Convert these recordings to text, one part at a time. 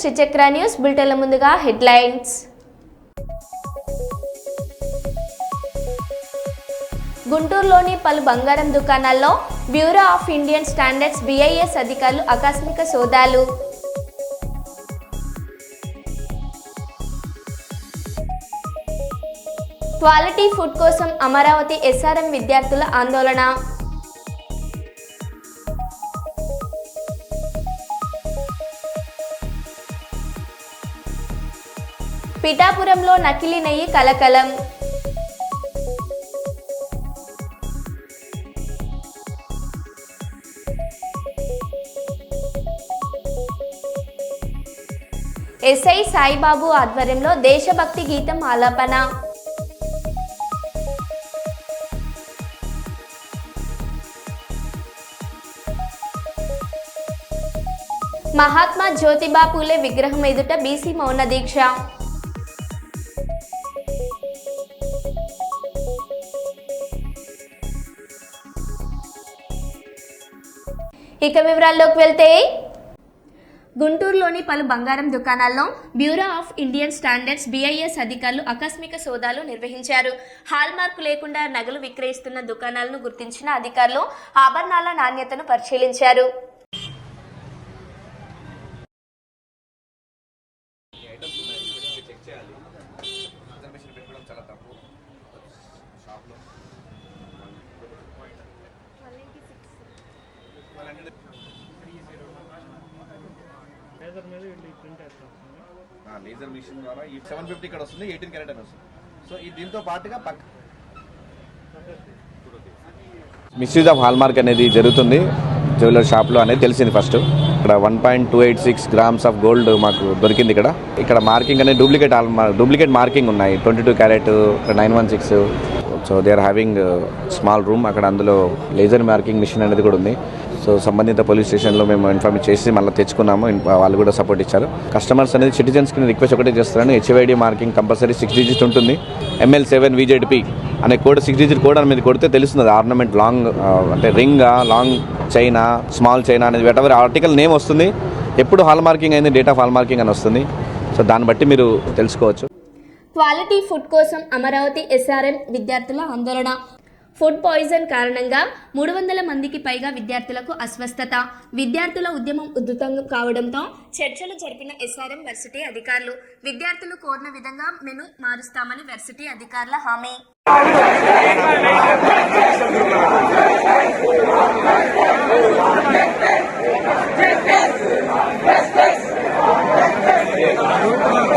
శ్రీచక్ర news బులెటిన్ల ముందుగా headlines. గుంటూరులోని పలు బంగారం దుకాణాల్లో bureau of Indian standards BIS అధికారులు ఆకస్మిక సోదాలు. క్వాలిటీ ఫుడ్ కోసం అమరావతి ఎస్ఆర్ఎం విద్యార్థుల ఆందోళన. పిఠాపురంలో నకిలీ నెయ్యి కలకలం. ఎస్ఐ సాయిబాబు ఆధ్వర్యంలో దేశభక్తి గీతం ఆలాపన. మహాత్మా జ్యోతిబా పూలే విగ్రహం ఎదుట బీసీ మౌన దీక్ష. ఇక వివరాల్లోకి వెళ్తే గుంటూరులోని పలు బంగారం దుకాణాల్లో bureau of Indian standards BIS అధికారులు ఆకస్మిక సోదాలు నిర్వహించారు. హాల్ మార్కు లేకుండా నగలు విక్రయిస్తున్న దుకాణాలను గుర్తించిన అధికారులు ఆభరణాల నాణ్యతను పరిశీలించారు ఐటమ్స్ ఉన్నాయి వీటిని చెక్ చేయాలి రిజర్వేషన్ పెట్టుకోవడం చాలా తప్పు షాప్లో లేజర్ మీద ఇట్లా ఈ ప్రింట్ వేస్తాం లేజర్ మిషన్ ద్వారా ఈ సెవెన్ ఫిఫ్టీ ఇక్కడ వస్తుంది ఎయిటీన్ క్యారెట్ అని వస్తుంది దానితో పాటుగా పక్క మిస్యూజ్ ఆఫ్ హాల్మార్క్ అనేది జరుగుతుంది. జ్యువెలర్ షాప్లో అనేది తెలిసింది ఫస్ట్. ఇక్కడ one point two eight six grams of gold మాకు దొరికింది ఇక్కడ. ఇక్కడ మార్కింగ్ అనేది డూప్లికేట్ డూప్లికేట్ మార్కింగ్ ఉన్నాయి. Twenty two carat nine one six. So they are having small room అక్కడ అందులో లేజర్ మార్కింగ్ మిషన్ అనేది కూడా ఉంది. సో సంబంధిత పోలీస్ స్టేషన్లో మేము ఇన్ఫార్మ్ చేసి మళ్ళీ తెచ్చుకున్నాము. వాళ్ళు కూడా సపోర్ట్ ఇచ్చారు. కస్టమర్స్ అనేది సిటిజన్స్కి రిక్వెస్ట్ ఒకటే చేస్తున్నాను. HID marking compulsory six digit ఉంటుంది. ఎంఎల్ సెవెన్ విజెడ్పి అనే కోడ్ సిక్స్ డిజిట్ కోడ్ అని మీద కొడితే తెలుస్తుంది. ఆర్నమెంట్ లాంగ్ అంటే ring long chain small chain అనేది వెటవర్ ఆర్టికల్ నేమ్ వస్తుంది. ఎప్పుడు హాల్ మార్కింగ్ అయింది డేట్ ఆఫ్ హాల్ మార్కింగ్ అని వస్తుంది. సో దాన్ని బట్టి మీరు తెలుసుకోవచ్చు. క్వాలిటీ ఫుడ్ కోసం అమరావతి ఎస్ఆర్ఎం విద్యార్థుల ఆందోళన. ఫుడ్ పాయిజన్ కారణంగా మూడు వందల మందికి పైగా విద్యార్థులకు అస్వస్థత విద్యార్థుల ఉద్యమం ఉధృతం కావడంతో చర్చలు జరిపిన ఎస్ఆర్ఎం వర్సిటీ అధికారులు విద్యార్థులు కోరిన విధంగా మెను మారుస్తామని వర్సిటీ అధికారుల హామీ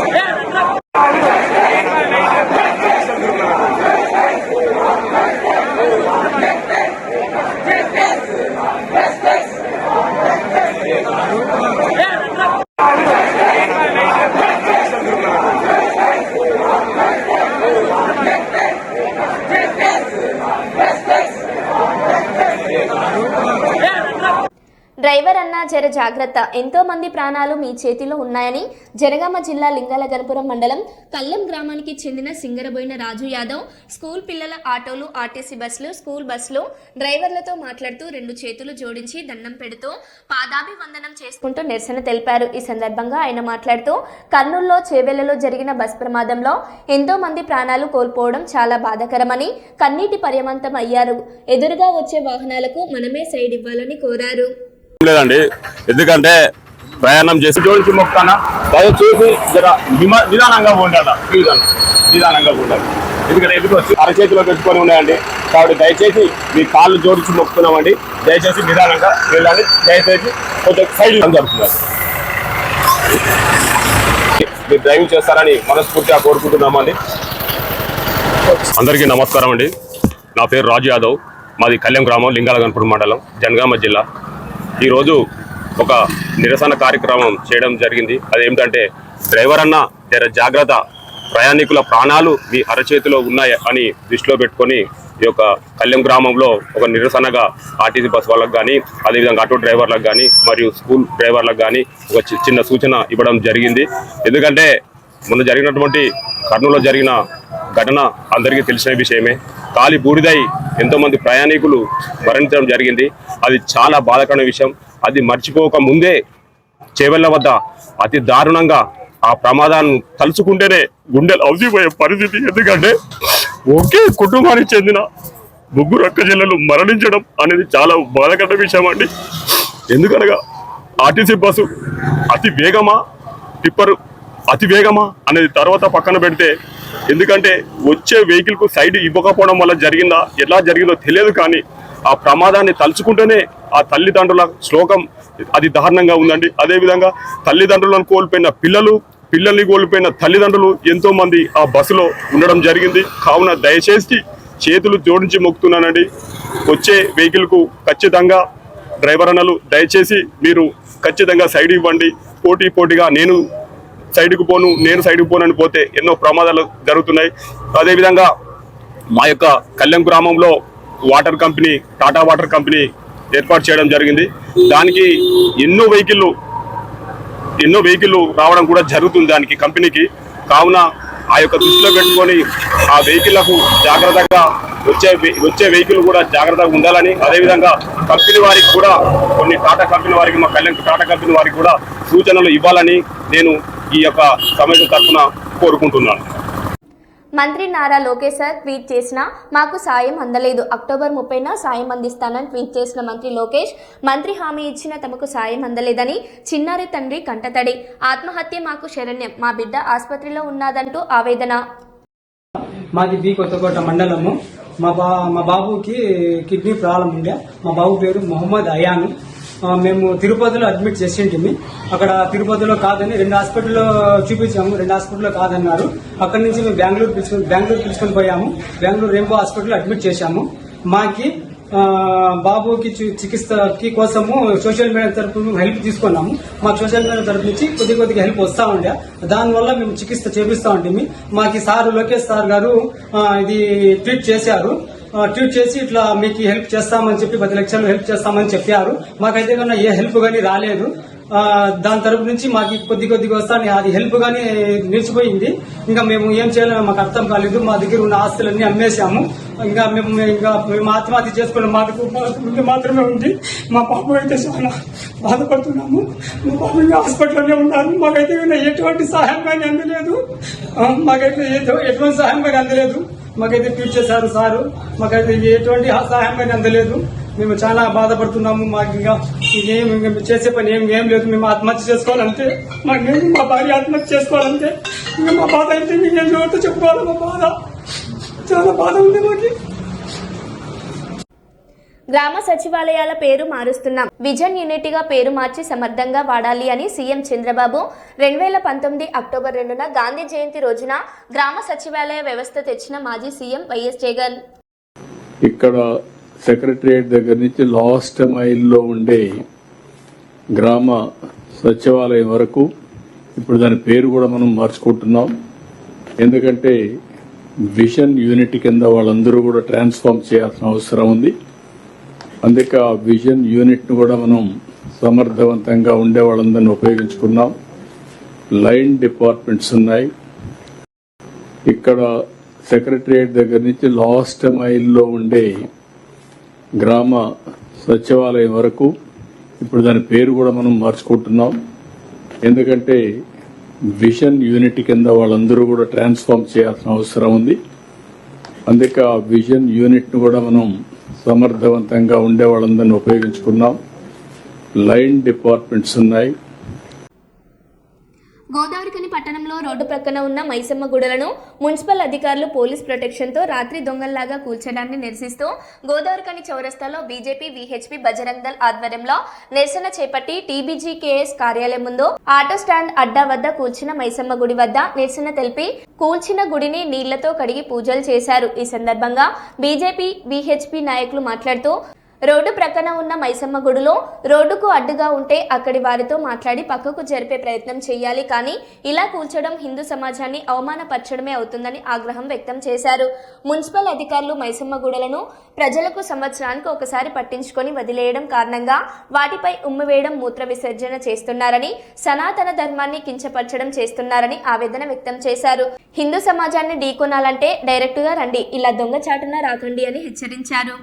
Yeah అన్నా జర జాగ్రత్త. ఎంతో మంది ప్రాణాలు మీ చేతిలో ఉన్నాయని జనగామ జిల్లా లింగాల గణపురం మండలం కల్లం గ్రామానికి చెందిన సింగరబోయిన రాజు యాదవ్ స్కూల్ పిల్లల ఆటోలు ఆర్టీసీ బస్సులు స్కూల్ బస్సులు డ్రైవర్లతో మాట్లాడుతూ రెండు చేతులు జోడించి దండం పెడుతూ పాదాభివందనం చేసుకుంటూ నిరసన తెలిపారు. ఈ సందర్భంగా ఆయన మాట్లాడుతూ కర్నూలులో చేవెళ్ళలో జరిగిన బస్ ప్రమాదంలో ఎంతో మంది ప్రాణాలు కోల్పోవడం చాలా బాధాకరమని కన్నీటి పర్యమంతం అయ్యారు. ఎదురుగా వచ్చే వాహనాలకు మనమే సైడ్ ఇవ్వాలని కోరారు. లేదండి. ఎందుకంటే ప్రయాణం చేసి జోడించి మొక్కాన? దయచేసి జర నిదానంగా ఉండాలి? నిదానంగా ఉండాలి. ఎందుకంటే ఎందుకు వచ్చి అరచేతిలో పెట్టుకొని ఉన్నాయండి. కాబట్టి దయచేసి మీ కాళ్ళు జోడించి మొక్కుతున్నామండి. దయచేసి నిదానంగా వెళ్ళాలి. దయచేసి కొంచెం సైడ్ జరుగుతున్నారు మీరు డ్రైవింగ్ చేస్తారని మనస్ఫూర్తిగా కోరుకుంటున్నామండి. అందరికీ నమస్కారం అండి. నా పేరు రాజు యాదవ్. మాది కళ్యాణ్ గ్రామం లింగాల గణపురం మండలం జనగామ జిల్లా. ఈరోజు ఒక నిరసన కార్యక్రమం చేయడం జరిగింది. అదేమిటంటే డ్రైవర్ అన్న జర జాగ్రత్త. ప్రయాణికుల ప్రాణాలు మీ అరచేతిలో ఉన్నాయి అని దృష్టిలో పెట్టుకొని ఈ యొక్క కళ్యాణ్ గ్రామంలో ఒక నిరసనగా ఆర్టీసీ బస్ వాళ్ళకు కానీ అదేవిధంగా ఆటో డ్రైవర్లకు కానీ మరియు స్కూల్ డ్రైవర్లకు కానీ ఒక చిన్న సూచన ఇవ్వడం జరిగింది. ఎందుకంటే మొన్న జరిగినటువంటి కర్నూలులో జరిగిన ఘటన అందరికీ తెలిసిన విషయమే. కాలి బూడిదై ఎంతోమంది ప్రయాణికులు మరణించడం జరిగింది. అది చాలా బాధకరమైన విషయం. అది మర్చిపోక ముందే చేవెళ్ళ వద్ద అతి దారుణంగా ఆ ప్రమాదాన్ని తలుచుకుంటేనే గుండెలు అవసిపోయే పరిస్థితి. ఎందుకంటే ఒకే కుటుంబానికి చెందిన ముగ్గురు అక్క జిల్లలు మరణించడం అనేది చాలా బాధకరమైన విషయం అండి. ఎందుకనగా ఆర్టీసీ బస్సు అతి వేగమా టిప్పరు అతి వేగమా అనేది తర్వాత పక్కన పెడితే ఎందుకంటే వచ్చే వెహికల్కు సైడ్ ఇవ్వకపోవడం వల్ల జరిగిందా ఎలా జరిగిందో తెలియదు కానీ ఆ ప్రమాదాన్ని తలుచుకుంటేనే ఆ తల్లిదండ్రుల శ్లోకం అది దారుణంగా ఉందండి. అదేవిధంగా తల్లిదండ్రులను కోల్పోయిన పిల్లలు పిల్లల్ని కోల్పోయిన తల్లిదండ్రులు ఎంతోమంది ఆ బస్సులో ఉండడం జరిగింది. కావున దయచేసి చేతులు జోడించి మొక్కుతున్నానండి. వచ్చే వెహికల్కు ఖచ్చితంగా డ్రైవర్ అన్నలు దయచేసి మీరు ఖచ్చితంగా సైడ్ ఇవ్వండి. పోటీ పోటీగా నేను సైడ్కు పోను నేను సైడ్కు పోను అని పోతే ఎన్నో ప్రమాదాలు జరుగుతున్నాయి. అదేవిధంగా మా యొక్క కళ్యాణ్ గ్రామంలో water company Tata water company ఏర్పాటు చేయడం జరిగింది. దానికి ఎన్నో వెహికల్లు ఎన్నో వెహికల్ రావడం కూడా జరుగుతుంది దానికి కంపెనీకి. కావున ఆ యొక్క దృష్టిలో పెట్టుకొని ఆ వెహికల్లకు జాగ్రత్తగా వచ్చే వచ్చే వెహికల్ కూడా జాగ్రత్తగా ఉండాలని అదేవిధంగా కంపెనీ వారికి కూడా కొన్ని టాటా కంపెనీ వారికి మా కళ్యాణ్ టాటా కంపెనీ వారికి కూడా సూచనలు ఇవ్వాలని నేను ఈ యొక్క సమస్య తరఫున కోరుకుంటున్నాను. మంత్రి నారా లోకేశ్వర్ ట్వీట్ చేసిన మాకు సాయం అందలేదు. అక్టోబర్ ముప్పైన సాయం అందిస్తానని ట్వీట్ చేసిన మంత్రి లోకేష్ మంత్రి హామీ ఇచ్చిన తమకు సాయం అందలేదని చిన్నారి తండ్రి కంటతడి. ఆత్మహత్య మాకు శరణ్యం. మా బిడ్డ ఆసుపత్రిలో ఉన్నదంటూ ఆవేదన. మాది బి కొత్తకోట మండలము. మా బా మా బాబుకి కిడ్నీ ప్రాబ్లం ఉండే. మా బాబు పేరు మొహమ్మద్ అయాను. మేము తిరుపతిలో అడ్మిట్ చేసింటిమి అక్కడ తిరుపతిలో కాదని రెండు హాస్పిటల్లో చూపించాము రెండు హాస్పిటల్లో కాదన్నారు. అక్కడి నుంచి మేము బెంగళూరు పిలుచుకొని బెంగళూరు పిలుచుకొని పోయాము. బెంగళూరు రెయిన్బో హాస్పిటల్లో అడ్మిట్ చేశాము. మాకి బాబుకి చి- చికిత్సకి కోసము సోషల్ మీడియా తరపు హెల్ప్ తీసుకున్నాము. మాకు సోషల్ మీడియా తరపు నుంచి కొద్ది కొద్దిగా హెల్ప్ వస్తూ ఉండే. దానివల్ల మేము చికిత్స చేపిస్తూ ఉంటుంది మాకు సార్ లోకేష్ సార్ గారు ఇది ట్రీట్ చేశారు. ట్వీట్ చేసి ఇట్లా మీకు హెల్ప్ చేస్తామని చెప్పి పది లక్షలు హెల్ప్ చేస్తామని చెప్పారు. మాకైతే కన్నా ఏ హెల్ప్ గానీ రాలేదు. దాని తరపు నుంచి మాకు కొద్ది కొద్దిగా వస్తాను అది హెల్ప్ గానీ నిలిచిపోయింది. ఇంకా మేము ఏం చేయాలో మాకు అర్థం కాలేదు. మా దగ్గర ఉన్న ఆస్తులన్నీ అమ్మేశాము. ఇంకా మేము ఇంకా మేము ఆత్మహత్య చేసుకున్న మాకు మాత్రమే ఉంది. మా పాప అయితే చాలా బాధపడుతున్నాము. మా పాప ఇంకా హాస్పిటల్లోనే ఉన్నారు. మాకైతే ఎటువంటి సహాయం కానీ అందలేదు. మాకైతే ఎటువంటి సహాయం కానీ అందలేదు. మాకైతే ట్వీట్ చేశారు సారు. మాకైతే ఎటువంటి సహాయం కానీ అందలేదు. మేము చాలా బాధపడుతున్నాము. మాకు ఇంకా ఇంకేం ఇంకా చేసే పని ఏం ఏం లేదు. మేము ఆత్మహత్య చేసుకోవాలంటే మాకేం మా భార్య ఆత్మహత్య చేసుకోవాలంటే ఇంకా మా బాధ అయితే మేము ఏం చెప్పుకోవాలి? మా బాధ. చాలా బాధ ఉంది మాకు. గ్రామ సచివాలయాల పేరు మారుస్తున్నాం. విజన్ యూనిటీగా పేరు మార్చి సమర్థంగా వాడాలి అని సీఎం చంద్రబాబు రెండు వేల పంతొమ్మిది అక్టోబర్ రెండున గాంధీ జయంతి రోజున గ్రామ సచివాలయ వ్యవస్థ తెచ్చిన మాజీ సీఎం వైఎస్ జగన్. ఇక్కడ సెక్రటరియట్ దగ్గర నుంచి లాస్ట్ మైల్లో ఉండే గ్రామ సచివాలయం వరకు ఇప్పుడు దాని పేరు కూడా మనం మార్చుకుంటున్నాం. ఎందుకంటే విజన్ యూనిట్ కింద వాళ్ళందరూ కూడా ట్రాన్స్ఫార్మ్ చేయాల్సిన అవసరం ఉంది. అందుకే ఆ విజన్ యూనిట్ను కూడా మనం సమర్థవంతంగా ఉండే వాళ్ళందరినీ ఉపయోగించుకున్నాం. లైన్ డిపార్ట్మెంట్స్ ఉన్నాయి. ఇక్కడ సెక్రటరియట్ దగ్గర నుంచి లాస్ట్ మైల్లో ఉండే గ్రామ సచివాలయం వరకు ఇప్పుడు దాని పేరు కూడా మనం మార్చుకుంటున్నాం. ఎందుకంటే విజన్ యూనిట్ కింద వాళ్ళందరూ కూడా ట్రాన్స్ఫార్మ్ చేయాల్సిన అవసరం ఉంది. అందుకే ఆ విజన్ యూనిట్ను కూడా మనం సమర్థవంతంగా ఉండే వాళ్ళందరినీ ఉపయోగించుకున్నాం. లైన్ డిపార్ట్మెంట్స్ ఉన్నాయి. గోదావరికని పట్టణంలో రోడ్డు ప్రక్కన ఉన్న మైసమ్మ గుడలను మున్సిపల్ అధికారులు పోలీస్ ప్రొటెక్షన్తో రాత్రి దొంగల్లాగా కూల్చడాన్ని నిరసిస్తూ గోదావరికని చౌరస్తాలో బీజేపీ విహెచ్పి బజరంగ్ దళ్ ఆధ్వర్యంలో నిరసన చేపట్టి టీబీజీకేఎస్ కార్యాలయం ముందు ఆటో స్టాండ్ అడ్డా వద్ద కూల్చిన మైసమ్మ గుడి వద్ద నిరసన తెలిపి కూల్చిన గుడిని నీళ్ళతో కడిగి పూజలు చేశారు. ఈ సందర్భంగా బీజేపీ విహెచ్పి నాయకులు మాట్లాడుతూ రోడ్డు ప్రక్కన ఉన్న మైసమ్మ గుడిలో రోడ్డుకు అడ్డుగా ఉంటే అక్కడి వారితో మాట్లాడి పక్కకు జరిపే ప్రయత్నం చేయాలి. కానీ ఇలా కూల్చడం హిందూ సమాజాన్ని అవమానపరచడమే అవుతుందని ఆగ్రహం వ్యక్తం చేశారు. మున్సిపల్ అధికారులు మైసమ్మ గుడలను ప్రజలకు సంవత్సరానికి ఒకసారి పట్టించుకొని వదిలేయడం కారణంగా వాటిపై ఉమ్మివేయడం మూత్ర విసర్జన చేస్తున్నారని సనాతన ధర్మాన్ని కించపరచడం చేస్తున్నారని ఆవేదన వ్యక్తం చేశారు. హిందూ సమాజాన్ని ఢీకొనాలంటే డైరెక్టుగా రండి ఇలా దొంగచాటున రాకండి అని హెచ్చరించారు.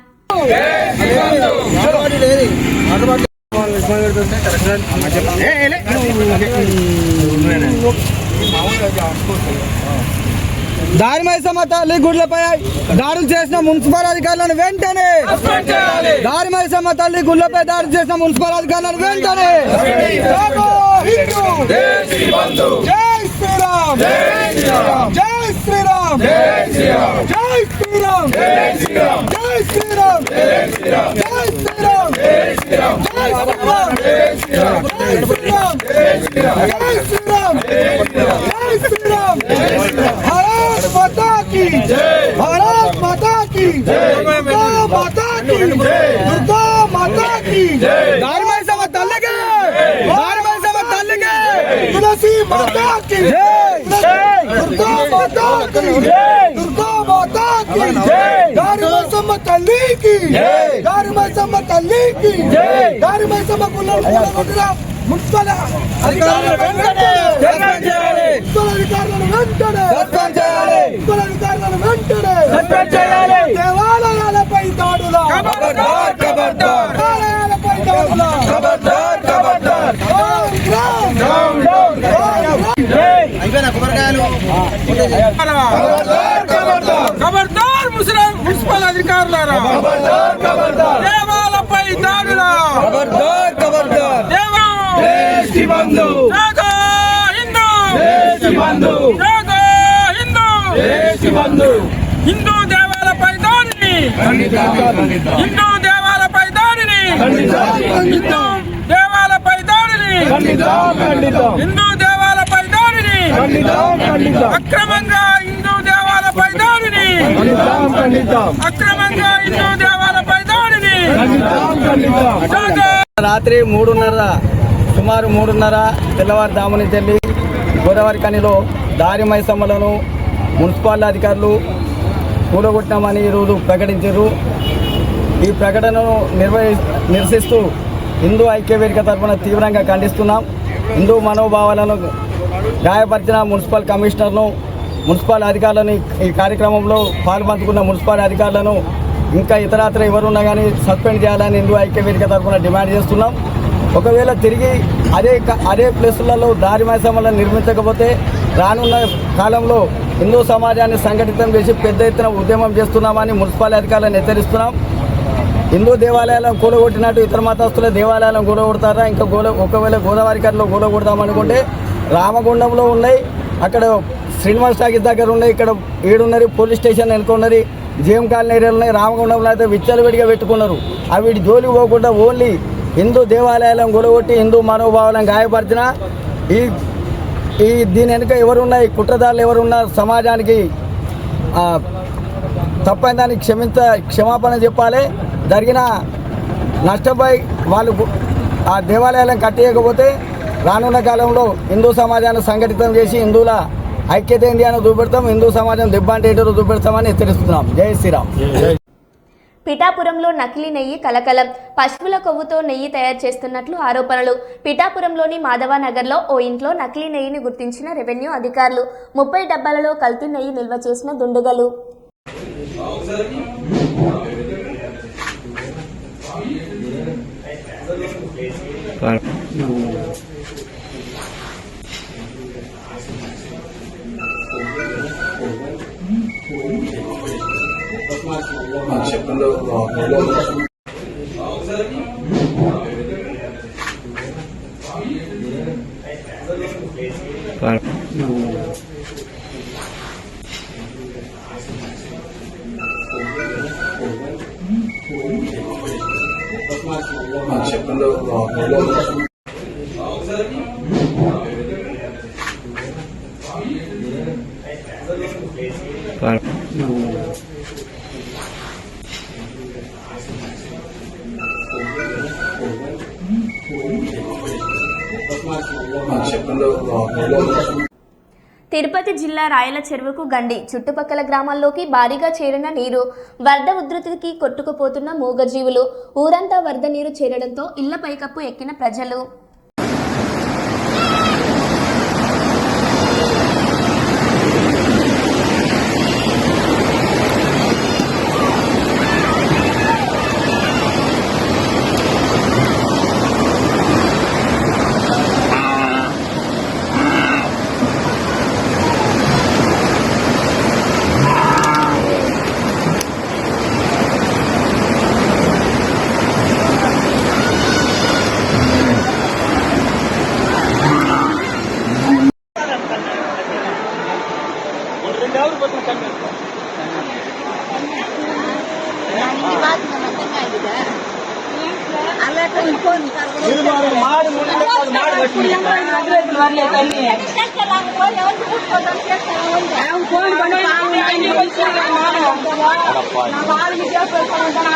దారి మైసమ్మ తల్లి గుడ్లపై దాడులు చేసిన మున్సిపల్ అధికారులను వెంటనే దారి మైసమ్మ తల్లి గుడ్లపై దాడి చేసిన మున్సిపల్ అధికారులను వెంటనే! జై శ్రీరామ్ జై శ్రీరామ్ జై శ్రీరామ్ జై శ్రీరామ్ జై శ్రీరామ్ జై శ్రీరామ్ జై శ్రీరామ్ జై శ్రీరామ్ జై శ్రీరామ్ జై శ్రీరామ్ జై శ్రీరామ్ జై శ్రీరామ్ జై శ్రీరామ్ జై శ్రీరామ్ జై శ్రీరామ్ జై శ్రీరామ్ జై శ్రీరామ్ भारत माता की जय भारत माता की जय दुर्गा माता की जय దుర్గామాతా దారి మైసమ్మ తల్లికి దారి మైసమ్మ తల్లికి దారి మైసమ్మ గుళ్ళ మున్సిపల్ అధికారులను వెంటనే మున్సిపల్ అధికారులను వెంటనే మున్సిపల్ అధికారులను వెంటనే దేవా ఖబర్దార్ ముస్లిం మున్సిపల్ అధికారులారా. దేవాలపై దాడుల. ఖబర్దార్ ఖబర్దార్ దేవా. దేశ్ బంధు జగో హిందూ. దేశ్ బంధు జగో హిందూ. దేశ్ బంధు హిందూ దేవాలపై దాడిని. హిందూ దేవాలపై దాడిని. హిందూ దేవాలపై దాడిని. హిందూ దేవాలపై దాడిని ఖండితం ఖండితం అక్రమంగా హిందూ దేవాలపై దాడిని అక్రమంగా హిందూ దేవాలపై దాడిని రాత్రి మూడున్నర సుమారు మూడున్నర తెల్లవారుజాము నుంచి వెళ్ళి గోదావరి కనిలో దారి మైసమ్మలను మున్సిపల్ అధికారులు కూడగొట్టామని ఈరోజు ప్రకటించారు. ఈ ప్రకటనను నిర్వహి నిరసిస్తూ హిందూ ఐక్య వేదిక తరఫున తీవ్రంగా ఖండిస్తున్నాం. హిందూ మనోభావాలను గాయపరిచిన మున్సిపల్ కమిషనర్ను మున్సిపల్ అధికారులను ఈ కార్యక్రమంలో పాల్పంచుకున్న మున్సిపల్ అధికారులను ఇంకా ఇతరాత్ర ఎవరున్నా కానీ సస్పెండ్ చేయాలని హిందూ ఐక్య వేదిక తరఫున డిమాండ్ చేస్తున్నాం. ఒకవేళ తిరిగి అదే క- అదే ప్లేసులలో దారి మైసమ్మలను నిర్మించకపోతే రానున్న కాలంలో హిందూ సమాజాన్ని సంఘటితం చేసి పెద్ద ఎత్తున ఉద్యమం చేస్తున్నామని మున్సిపల్ అధికారులను హెచ్చరిస్తున్నాం. హిందూ దేవాలయాలను కూలగొట్టినట్టు ఇతర మతస్థుల దేవాలయాలను కూలగొడతారా? ఇంకా గోల ఒకవేళ గోదావరి కట్టలో కూలగొడదామనుకుంటే రామగుండంలో ఉన్నాయి. అక్కడ శ్రీనివాస్ టాకీస్ దగ్గర ఉన్నాయి. ఇక్కడ ఏడున్నది పోలీస్ స్టేషన్ ఎన్నుకున్నది జేఎం కాలనీ ఏరియాలు ఉన్నాయి. రామగుండంలో అయితే విచ్చలవిడిగా పెట్టుకున్నారు. అవి జోలి పోకుండా ఓన్లీ హిందూ దేవాలయాలను గొడగొట్టి హిందూ మనోభావాలను గాయపరిచిన ఈ ఈ దీని వెనుక ఎవరున్నాయి కుట్రదారులు ఎవరున్నా సమాజానికి తప్పని తప్పైన దానికి క్షమించ క్షమాపణ చెప్పాలి. జరిగిన నష్టపై వాళ్ళు ఆ దేవాలయాలను కట్టేయకపోతే రానున్న కాలంలో హిందూ సమాజాన్ని సంఘటితం చేసి హిందువుల ఐక్యత ఇండియాను చూపెడతాం హిందూ సమాజం దెబ్బంటే ఏంటో చూపెడతామని హెచ్చరిస్తున్నాం జై శ్రీరామ్. పిఠాపురంలో నకిలీ నెయ్యి కలకలం పశువుల కొవ్వుతో నెయ్యి తయారు చేస్తున్నట్లు ఆరోపణలు. పిఠాపురంలోని మాధవనగర్లో ఓ ఇంట్లో నకిలీ నెయ్యిని గుర్తించిన రెవెన్యూ అధికారులు. ముప్పై డబ్బాలలో కల్తీ నెయ్యి నిల్వ చేసిన దుండగలు. చెప్పండి చెప్పండి జిల్లా రాయల చెరువుకు గండి. చుట్టుపక్కల గ్రామాల్లోకి భారీగా చేరిన నీరు వరద ఉధృతికి కొట్టుకుపోతున్న మూగజీవులు. ఊరంతా వరద నీరు చేరడంతో ఇళ్ళ పైకప్పు ఎక్కిన ప్రజలు.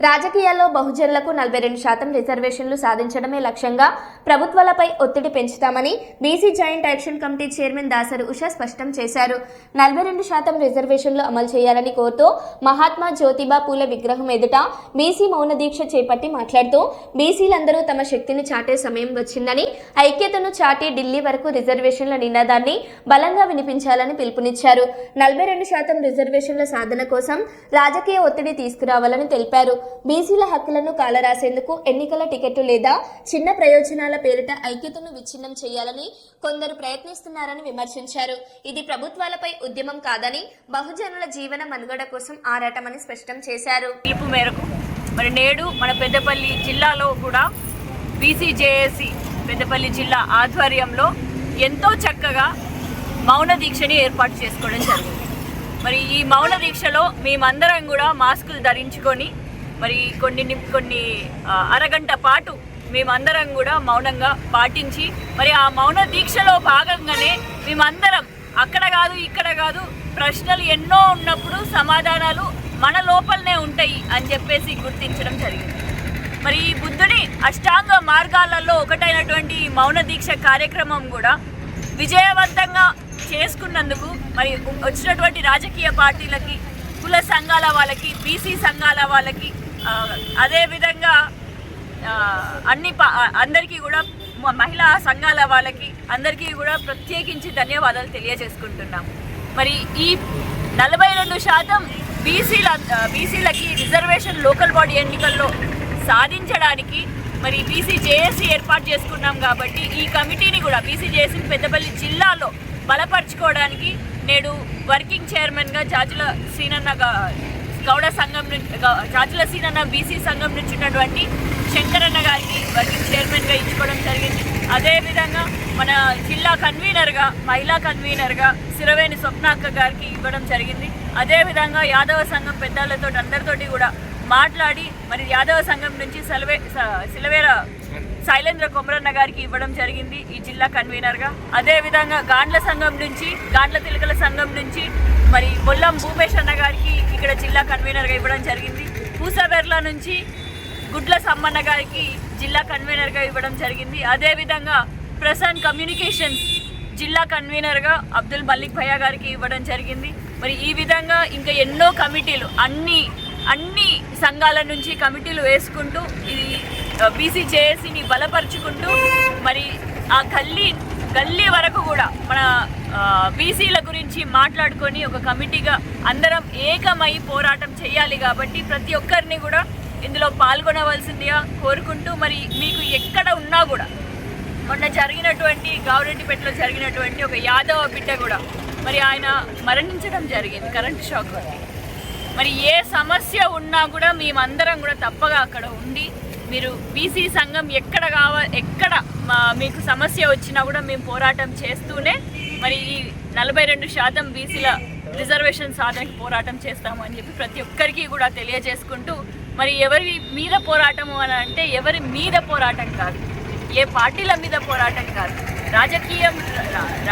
రాజకీయాల్లో బహుజనులకు నలభై రెండు శాతం రిజర్వేషన్లు సాధించడమే లక్ష్యంగా ప్రభుత్వాలపై ఒత్తిడి పెంచుతామని BC joint action committee chairman Dasaru Usha స్పష్టం చేశారు. నలభై రెండు శాతం రిజర్వేషన్లు అమలు చేయాలని కోరుతూ మహాత్మా జ్యోతిబా పూల విగ్రహం ఎదుట బీసీ మౌన దీక్ష చేపట్టి మాట్లాడుతూ బీసీలందరూ తమ శక్తిని చాటే సమయం వచ్చిందని ఐక్యతను చాటి ఢిల్లీ వరకు రిజర్వేషన్ల నినాదాన్ని బలంగా వినిపించాలని పిలుపునిచ్చారు. నలభై రెండు శాతం రిజర్వేషన్ల సాధన కోసం రాజకీయ ఒత్తిడి తీసుకురావాలని తెలిపారు. బీసీల హక్కులను కాలరాసేందుకు ఎన్నికల టికెట్లు లేదా చిన్న ప్రయోజనాల పేరిట ఐక్యతను విచ్ఛిన్నం చేయాలని కొందరు ప్రయత్నిస్తున్నారని విమర్శించారు. ఇది ప్రభుత్వాలపై ఉద్యమం కాదని బహుజనుల జీవన మనుగడ కోసం ఆరాటమని స్పష్టం చేశారు. పిలుపు మేరకు మరి నేడు మన పెద్దపల్లి జిల్లాలో కూడా బీసీజేఏసి పెద్దపల్లి జిల్లా ఆధ్వర్యంలో ఎంతో చక్కగా మౌన దీక్షని ఏర్పాటు చేసుకోవడం జరిగింది. మరి ఈ మౌన దీక్షలో మేమందరం కూడా మాస్కులు ధరించుకొని మరి కొన్ని కొన్ని అరగంట పాటు మేమందరం కూడా మౌనంగా పాటించి మరి ఆ మౌన దీక్షలో భాగంగానే మేమందరం అక్కడ కాదు ఇక్కడ కాదు ప్రశ్నలు ఎన్నో ఉన్నప్పుడు సమాధానాలు మన లోపలనే ఉంటాయి అని చెప్పేసి గుర్తించడం జరిగింది. మరి ఈ బుద్ధుడి అష్టాంగ మార్గాలలో ఒకటైనటువంటి మౌన దీక్ష కార్యక్రమం కూడా విజయవంతంగా చేసుకున్నందుకు మరి వచ్చినటువంటి రాజకీయ పార్టీలకి కుల సంఘాల వాళ్ళకి బీసీ సంఘాల వాళ్ళకి అదేవిధంగా అన్ని ప- అందరికీ కూడా మహిళా సంఘాల వాళ్ళకి అందరికీ కూడా ప్రత్యేకించి ధన్యవాదాలు తెలియజేసుకుంటున్నాం. మరి ఈ నలభై రెండు శాతం బీసీల బీసీలకి రిజర్వేషన్ లోకల్ బాడీ ఎన్నికల్లో సాధించడానికి మరి బీసీ జేఏసీ ఏర్పాటు చేసుకున్నాం కాబట్టి ఈ కమిటీని కూడా బీసీ జేఏసీని పెద్దపల్లి జిల్లాలో బలపరుచుకోవడానికి నేడు వర్కింగ్ చైర్మన్గా జాజుల సీనన్న గౌడ సంఘం నుంచి గౌ- బీసీ సంఘం నుంచి ఉన్నటువంటి శంకరన్న గారికి వర్కింగ్ చైర్మన్గా ఇచ్చుకోవడం జరిగింది. అదేవిధంగా మన జిల్లా కన్వీనర్గా మహిళా కన్వీనర్గా సిరవేణి స్వప్నాక్క గారికి ఇవ్వడం జరిగింది. అదేవిధంగా యాదవ సంఘం పెద్దలతో అందరితోటి కూడా మాట్లాడి మరి యాదవ సంఘం నుంచి సెలవే స- సిలవేర శైలేంద్ర కొమరన్న గారికి ఇవ్వడం జరిగింది ఈ జిల్లా కన్వీనర్గా. అదేవిధంగా గాండ్ల సంఘం నుంచి గాండ్ల తిలకల సంఘం నుంచి మరి బొల్లం భూపేష్ అన్న గారికి ఇక్కడ జిల్లా కన్వీనర్గా ఇవ్వడం జరిగింది. పూసబెర్ల నుంచి గుడ్ల సమ్మన్న గారికి జిల్లా కన్వీనర్గా ఇవ్వడం జరిగింది. అదేవిధంగా ప్రసాద్ కమ్యూనికేషన్స్ జిల్లా కన్వీనర్గా అబ్దుల్ మల్లిక్ భయ్య గారికి ఇవ్వడం జరిగింది. మరి ఈ విధంగా ఇంకా ఎన్నో కమిటీలు అన్ని అన్ని సంఘాల నుంచి కమిటీలు వేసుకుంటూ ఇది బీసీ జేఏసీని బలపరుచుకుంటూ మరి ఆ కల్లి గల్లీ వరకు కూడా మన బీసీల గురించి మాట్లాడుకొని ఒక కమిటీగా అందరం ఏకమై పోరాటం చేయాలి కాబట్టి ప్రతి ఒక్కరిని కూడా ఇందులో పాల్గొనవలసిందిగా కోరుకుంటూ మరి మీకు ఎక్కడ ఉన్నా కూడా మొన్న జరిగినటువంటి గౌరెడ్డిపేటలో జరిగినటువంటి ఒక యాదవ బిడ్డ కూడా మరి ఆయన మరణించడం జరిగింది కరెంట్ షాక్ వల్ల. మరి ఏ సమస్య ఉన్నా కూడా మేమందరం కూడా తప్పగా అక్కడ ఉండి మీరు బీసీ సంఘం ఎక్కడ కావాలి ఎక్కడ మీకు సమస్య వచ్చినా కూడా మేము పోరాటం చేస్తూనే మరి ఈ నలభై రెండు శాతం బీసీల రిజర్వేషన్ సాధనకి పోరాటం చేస్తాము అని చెప్పి ప్రతి ఒక్కరికి కూడా తెలియజేసుకుంటూ మరి ఎవరి మీద పోరాటము అని అంటే ఎవరి మీద పోరాటం కాదు ఏ పార్టీల మీద పోరాటం కాదు. రాజకీయం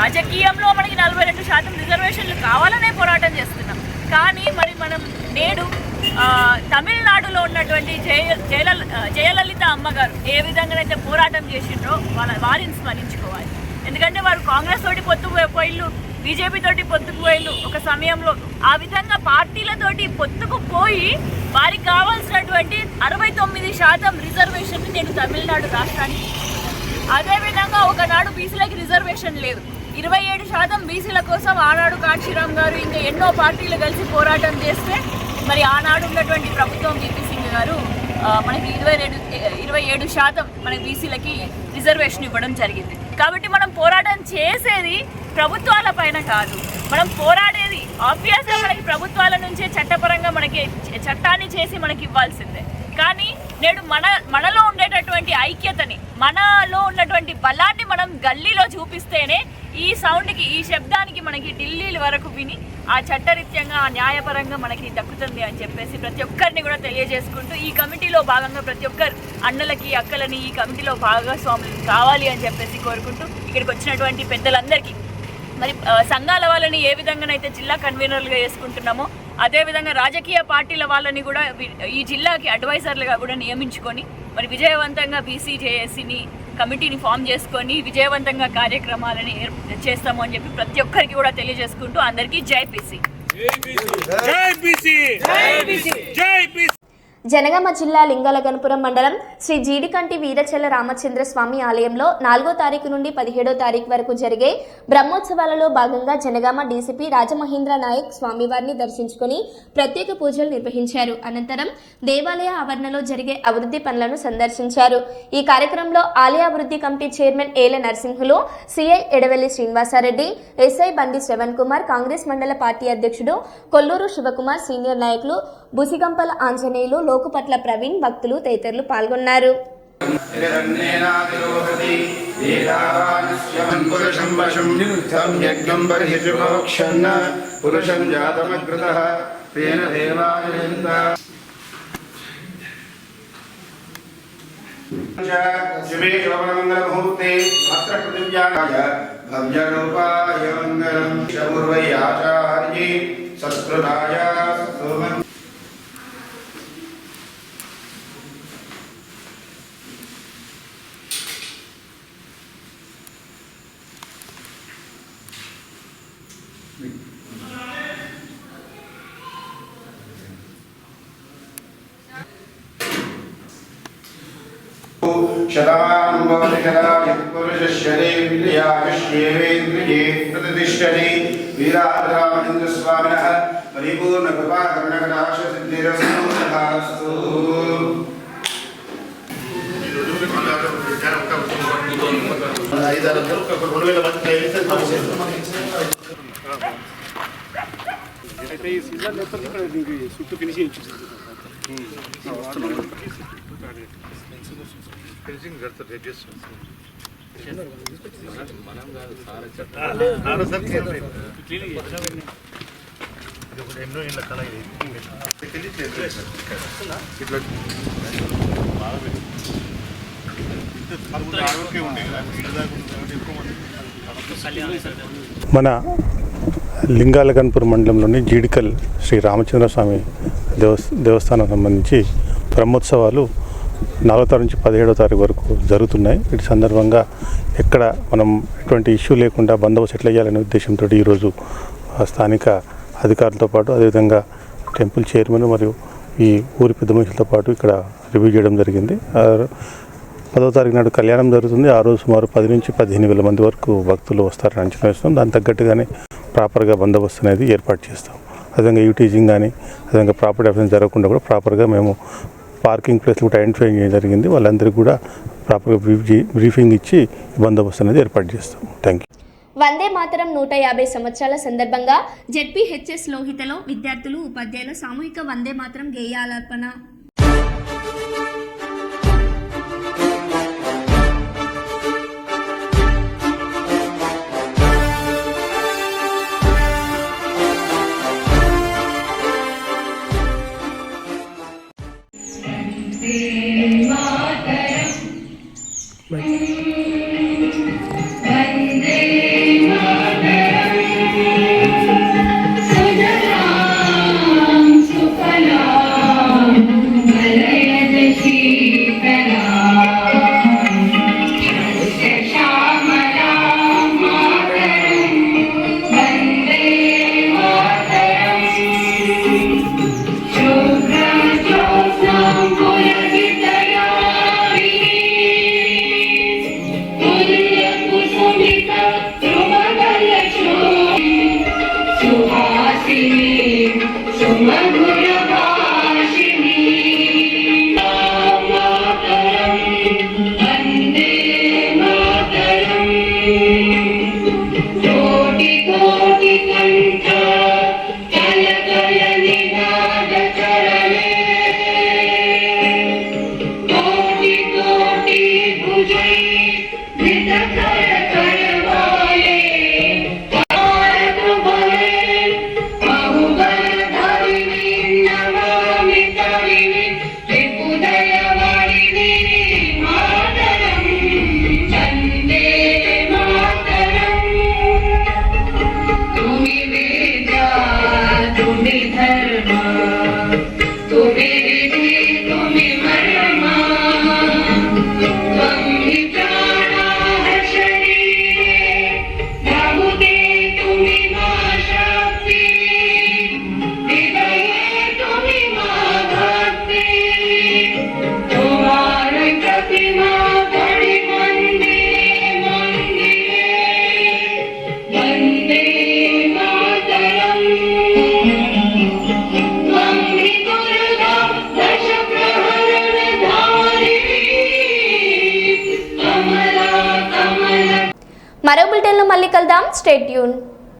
రాజకీయంలో మనకి నలభై రెండు శాతం రిజర్వేషన్లు కావాలనే పోరాటం చేస్తున్నాం. కానీ మరి మనం నేడు తమిళనాడులో ఉన్నటువంటి జయ జయల జయలలిత అమ్మగారు ఏ విధంగానైతే పోరాటం చేసిండ్రో వాళ్ళ వారిని స్మరించుకోవాలి. ఎందుకంటే వారు కాంగ్రెస్ తోటి పొత్తు పోయిళ్ళు బీజేపీ తోటి పొత్తుకు పోయిళ్ళు ఒక సమయంలో ఆ విధంగా పార్టీలతోటి పొత్తుకు పోయి వారికి కావాల్సినటువంటి అరవై తొమ్మిది శాతం రిజర్వేషన్ని నేను తమిళనాడు రాష్ట్రానికి అదేవిధంగా ఒకనాడు బీసీలకి రిజర్వేషన్ లేదు. ఇరవై ఏడు శాతం బీసీల కోసం ఆనాడు కాంచీరామ్ గారు ఇంకా ఎన్నో పార్టీలు కలిసి పోరాటం చేస్తే మరి ఆనాడు ఉన్నటువంటి ప్రభుత్వం బీపీ సింగ్ గారు మనకి ఇరవై రెండు ఇరవై ఏడు శాతం మన బీసీలకి రిజర్వేషన్ ఇవ్వడం జరిగింది. కాబట్టి మనం పోరాటం చేసేది ప్రభుత్వాల పైన కాదు. మనం పోరాడేది ఆబ్వియస్గా మనకి ప్రభుత్వాల నుంచే చట్టపరంగా మనకి చట్టాన్ని చేసి మనకి ఇవ్వాల్సిందే. కానీ నేడు మన మనలో ఉండేటటువంటి ఐక్యతని మనలో ఉన్నటువంటి బలాన్ని మనం గల్లీలో చూపిస్తేనే ఈ సౌండ్కి ఈ శబ్దానికి మనకి ఢిల్లీలు వరకు విని ఆ చట్టరీత్యంగా ఆ న్యాయపరంగా మనకి దక్కుతుంది అని చెప్పేసి ప్రతి ఒక్కరిని కూడా తెలియజేసుకుంటూ ఈ కమిటీలో భాగంగా ప్రతి ఒక్కరు అన్నలకి అక్కలని ఈ కమిటీలో భాగస్వాములు కావాలి అని చెప్పేసి కోరుకుంటూ ఇక్కడికి వచ్చినటువంటి పెద్దలందరికీ మరి సంఘాల వాళ్ళని ఏ విధంగానైతే జిల్లా కన్వీనర్లుగా చేసుకుంటున్నామో అదేవిధంగా రాజకీయ పార్టీల వాళ్ళని కూడా ఈ జిల్లాకి అడ్వైజర్లుగా కూడా నియమించుకొని మరి విజయవంతంగా బీసీజేఏసీని కమిటీని ఫామ్ చేసుకొని విజయవంతంగా కార్యక్రమాలని చేస్తాము అని చెప్పి ప్రతి ఒక్కరికి కూడా తెలియజేసుకుంటూ అందరికీ జై పీసీ జై బీసీ జై బీసీ జనగామ జిల్లా లింగాలగనపురం మండలం శ్రీ జీడికంటి వీరచల రామచంద్ర స్వామి ఆలయంలో నాలుగో తారీఖు నుండి పదిహేడో తారీఖు వరకు జరిగే బ్రహ్మోత్సవాలలో భాగంగా జనగామ డీసీపీ రాజమహేంద్ర నాయక్ స్వామివారిని దర్శించుకుని ప్రత్యేక పూజలు నిర్వహించారు. అనంతరం దేవాలయ ఆవరణలో జరిగే అభివృద్ధి పనులను సందర్శించారు. ఈ కార్యక్రమంలో ఆలయ అభివృద్ధి committee chairman Ela Narasimhulu CI Edavelli Srinivasa Reddy SI Bandi Shravan Kumar Congress మండల పార్టీ అధ్యక్షుడు కొల్లూరు శివకుమార్ సీనియర్ నాయకులు బుసిగంపల ఆంజనేయులు లోకుపట్ల ప్రవీణ్ భక్తులు తదితరులు పాల్గొన్నారు పురుషం వశం యజ్ఞం పురుషం జాతమగ్రత తేన దేవాయంత అత్ర పృథివ్యాయ భవ్యరూపాయ మంగళం శముర్వై ఆచార్యే సత్కృతాయ సోమం शतमानं भवति कदाचित् पुरुषशरीन्द्रियायुष्येवेन्द्रिये प्रतिष्ठति वीराजरामेन्द्रस्वामिनः परिपूर्णकृपाकरुणकटाक्षसिद्धिरस्तु तथास्तु అయితే ఈ సీజన్ లేకపోతే ఇక్కడ దీనికి చుట్టూ ఫినిషింగ్ ఇచ్చేసింది ఫినిషింగ్ కడతారు ఎన్నో ఏళ్ళ కళ ఇది ఇట్లా మన లింగాలగన్పూర్ మండలంలోని జీడికల్ శ్రీ రామచంద్రస్వామి దేవస్ దేవస్థానం సంబంధించి బ్రహ్మోత్సవాలు నాలుగో తారీఖు నుంచి పదిహేడో తారీఖు వరకు జరుగుతున్నాయి. వీటి సందర్భంగా ఎక్కడ మనం ఎటువంటి ఇష్యూ లేకుండా బందోబస్తు ఎట్లా చేయాలనే ఉద్దేశంతో ఈరోజు ఆ స్థానిక అధికారులతో పాటు అదేవిధంగా టెంపుల్ చైర్మన్ మరియు ఈ ఊరి పెద్ద మనుషులతో పాటు ఇక్కడ రివ్యూ చేయడం జరిగింది. పదో తారీఖు నాడు కళ్యాణం జరుగుతుంది. ఆ రోజు సుమారు పది నుంచి పదిహేను వేల మంది వరకు భక్తులు వస్తారని అంచనా వేస్తున్నాం. దాని తగ్గట్టుగానే ప్రాపర్గా బందోబస్తు అనేది ఏర్పాటు చేస్తాం. అదేవిధంగా యూటీజింగ్ కానీ అదేవిధంగా ప్రాపర్టీ అఫెన్స్ జరగకుండా కూడా ప్రాపర్గా మేము పార్కింగ్ ప్లేస్లు కూడా ఐడెంటిఫై చేయడం జరిగింది. వాళ్ళందరికీ కూడా ప్రాపర్గా బ్రీఫింగ్ ఇచ్చి బందోబస్తు అనేది ఏర్పాటు చేస్తాం. థ్యాంక్ యూ వందే మాతరం నూట యాభై సంవత్సరాల సందర్భంగా జెడ్పీహెచ్ఎస్ లోహితలో విద్యార్థులు ఉపాధ్యాయులు సామూహిక వందే మాతరం గేయాలార్పణ